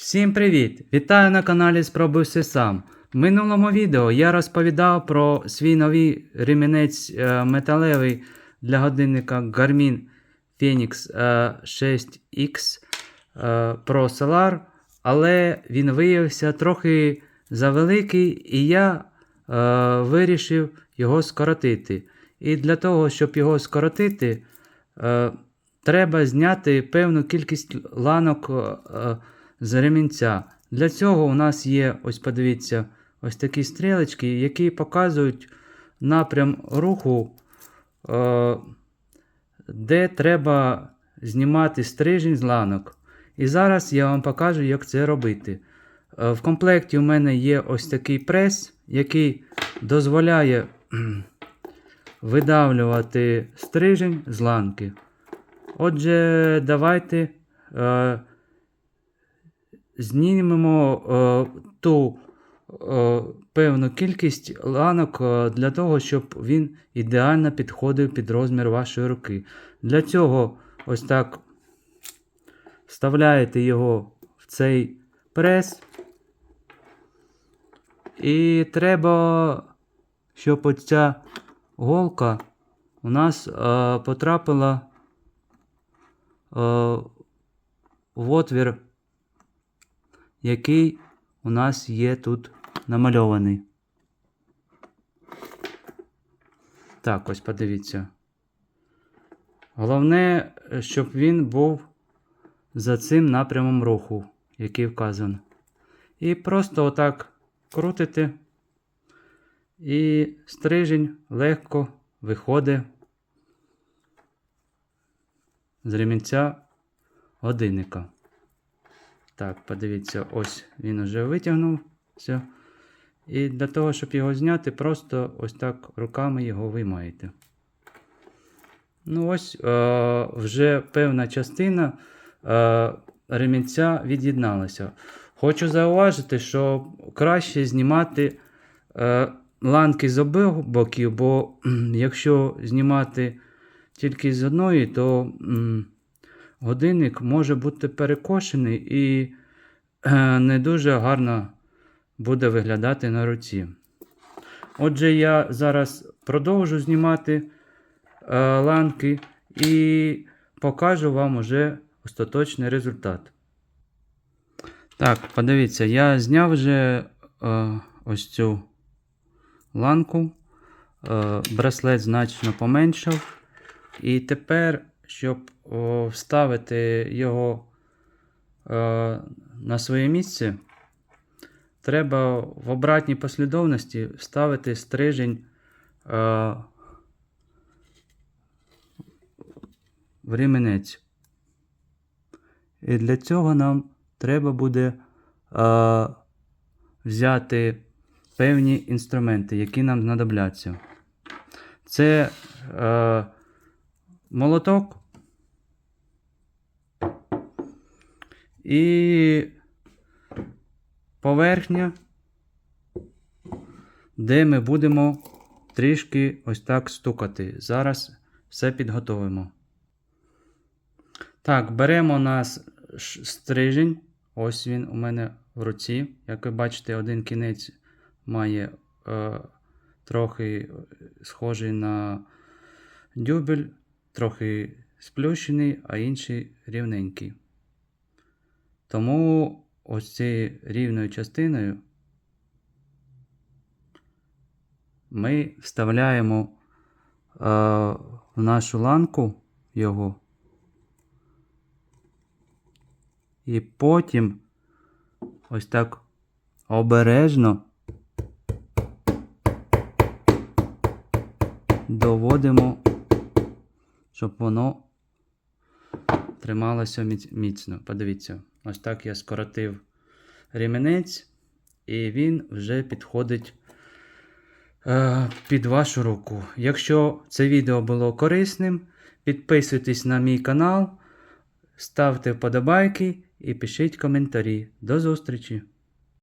Всім привіт! Вітаю на каналі Спробуй все сам. В минулому відео я розповідав про свій новий ремінець е, металевий для годинника Garmin Phoenix е, 6X е, Pro Solar, але він виявився трохи завеликий, і я е, вирішив його скоротити. І для того, щоб його скоротити, е, треба зняти певну кількість ланок е, з ремінця. Для цього у нас є, ось подивіться, ось такі стрілочки, які показують напрям руху, е, де треба знімати стрижень з ланок. І зараз я вам покажу, як це робити. Е, В комплекті у мене є ось такий прес, який дозволяє видавлювати стрижень з ланки. Отже, давайте е, знімемо е, ту е, певну кількість ланок е, для того, щоб він ідеально підходив під розмір вашої руки. Для цього ось так вставляєте його в цей прес. І треба, щоб оця голка у нас потрапила в отвір, який у нас є тут намальований. Так, ось подивіться. Головне, щоб він був за цим напрямом руху, який вказано. І просто отак крутите, і стрижень легко виходить з ремінця годинника. Так, подивіться, ось він уже витягнувся. І для того, щоб його зняти, просто ось так руками його виймаєте. Ну, ось е, вже певна частина е, ремінця від'єдналася. Хочу зауважити, що краще знімати е, ланки з обох боків, бо якщо знімати тільки з одної, то м, годинник може бути перекошений і е, не дуже гарно буде виглядати на руці. Отже, я зараз продовжу знімати е, ланки і покажу вам уже остаточний результат. Так, подивіться, я зняв вже е, ось цю ланку. Браслет значно поменшав. І тепер, щоб о, вставити його е, на своє місце, треба в обратній послідовності вставити стрижень е, в ремінець. І для цього нам треба буде е, взяти певні інструменти, які нам знадобляться. Це е, молоток і поверхня, де ми будемо трішки ось так стукати. Зараз все підготовимо. Так, беремо у нас стрижень. Ось він у мене в руці. Як ви бачите, один кінець має е, трохи схожий на дюбель, трохи сплющений, а інший рівненький. Тому ось цією рівною частиною ми вставляємо е, в нашу ланку його. І потім ось так обережно доводимо, щоб воно трималося міцно. Подивіться, ось так я скоротив ремінець, і він вже підходить е, під вашу руку. Якщо це відео було корисним, підписуйтесь на мій канал, ставте вподобайки і пишіть коментарі. До зустрічі!